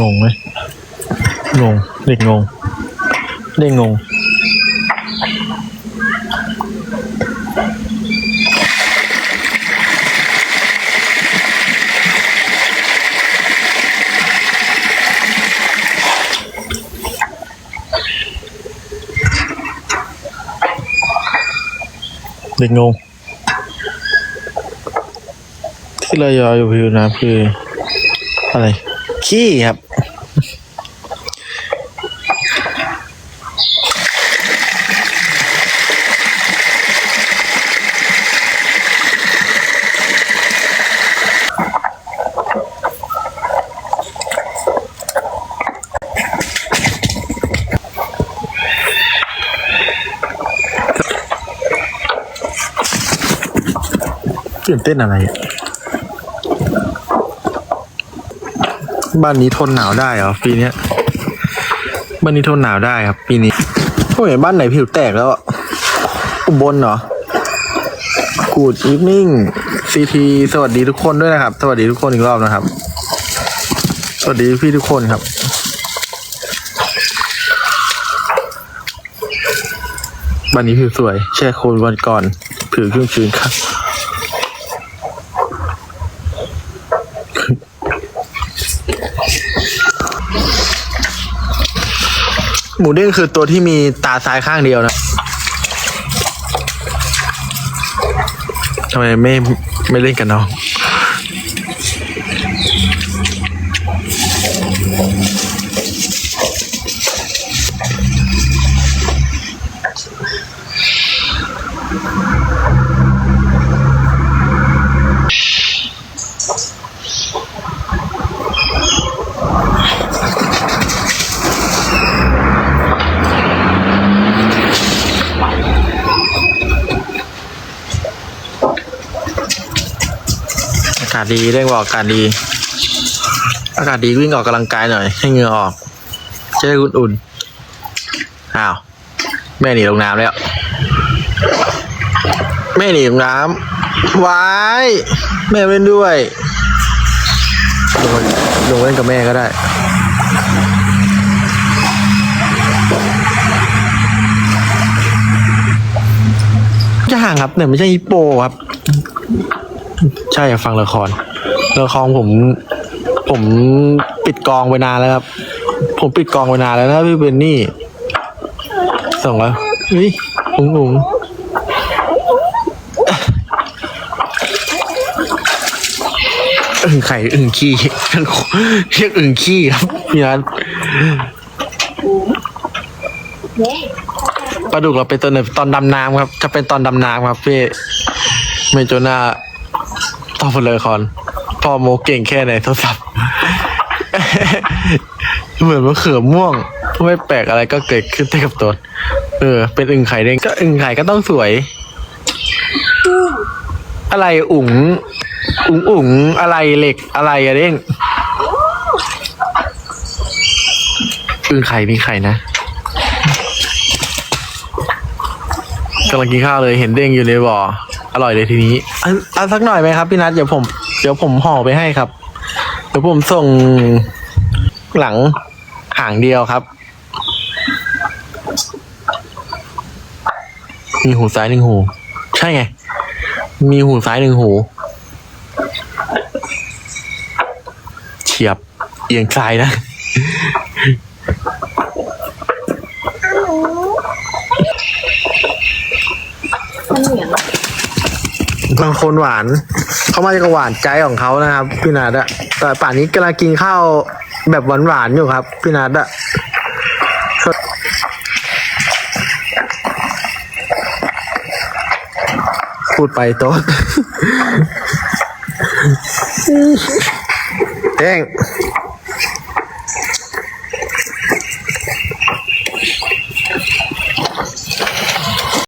งงไหมงงเด็กงงเด็กงงเด็กงงที่เรายออยู่ผิวน้ำคืออะไร ขี้ครับ ตื่นเต้นอะไรอะ บ้านนี้ทนหนาวได้เหรอปีเนี้ยบ้านนี้ทนหนาวได้ครับ ปีนี้โอ้ยบ้านไหนผิวแตกแล้วอะอุบลเหรอ Good evening CT สวัสดีทุกคนด้วยนะครับ สวัสดีทุกคนอีกรอบนะครับ สวัสดีพี่ทุกคนครับบ้านนี้ผิวสวย แช่โคลนวันก่อน ผิวชุ่มชื้นครับ หมูเด้งคือตัวที่มีตาซ้ายข้างเดียวนะทำไมไม่ไม่เล่นกับน้องอาก ศดีเร่งบอกอากาศดี อากาศดีวิ่งออกกำลังกายหน่อย ให้เหงื่อออกจะได้อุ่นๆอ้าว แม่หนีลงน้ำแล้ว แม่หนีลงน้ำวายแม่เล่นด้วยลงลงเล่นกับแม่ก็ได้จะห่างครับเนี่ยไม่ใช่ฮิปโปครับ ใช่อยากฟังละครละครผม ผมปิดกองไปนานแล้วครับ ผมปิดกองไปนานแล้วนะพี่เบนนี่ส่งแล้วเฮ้ยอุ๋งอุ๋งอึ่งไข่อึ่งขี้เรียกอึ่งขี้ครับพี่นัทปลาดุกเราเป็นตอนไหนตอนดำน้ำครับ จะเป็นตอนดำน้ำครับพี่เมโจนา ตอบไปเลยคอนพอโมเก่งแค่ไหนโทรศัพท์ เหมือนมะเขือม่วง ไม่แปลกอะไรก็เกิดขึ้นได้กับตนเออ เป็นอึ่งไข่เด้งก็อึ่งไข่ก็ต้องสวย อะไรอุ๋งอุ๋งอุ๋งอะไรเหล็กอะไรอะเด้งอึ่งไข่มีไข่นะกำลังกินข้าวเลยเห็นเด้งอยู่ในบ่อ อร่อยเลยทีนี้อาเอาสักหน่อยไหมครับพี่นัทเดี๋ยวผมเดี๋ยวผมห่อไปให้ครับ เดี๋ยวผมส่งหลังหางเดียวครับมีหูซ้ายหนึ่งหู ใช่ไง มีหูซ้ายหนึ่งหู เฉียบเอียงซ้ายนะ มันเหนียว บางคนหวาน เขามาจากหวานใจของเขานะครับ พี่นัดอะแต่ป่านนี้กำลังกินข้าวแบบหวานๆอยู่ครับ พี่นัดอะพูดไปโต๊ดเท่ง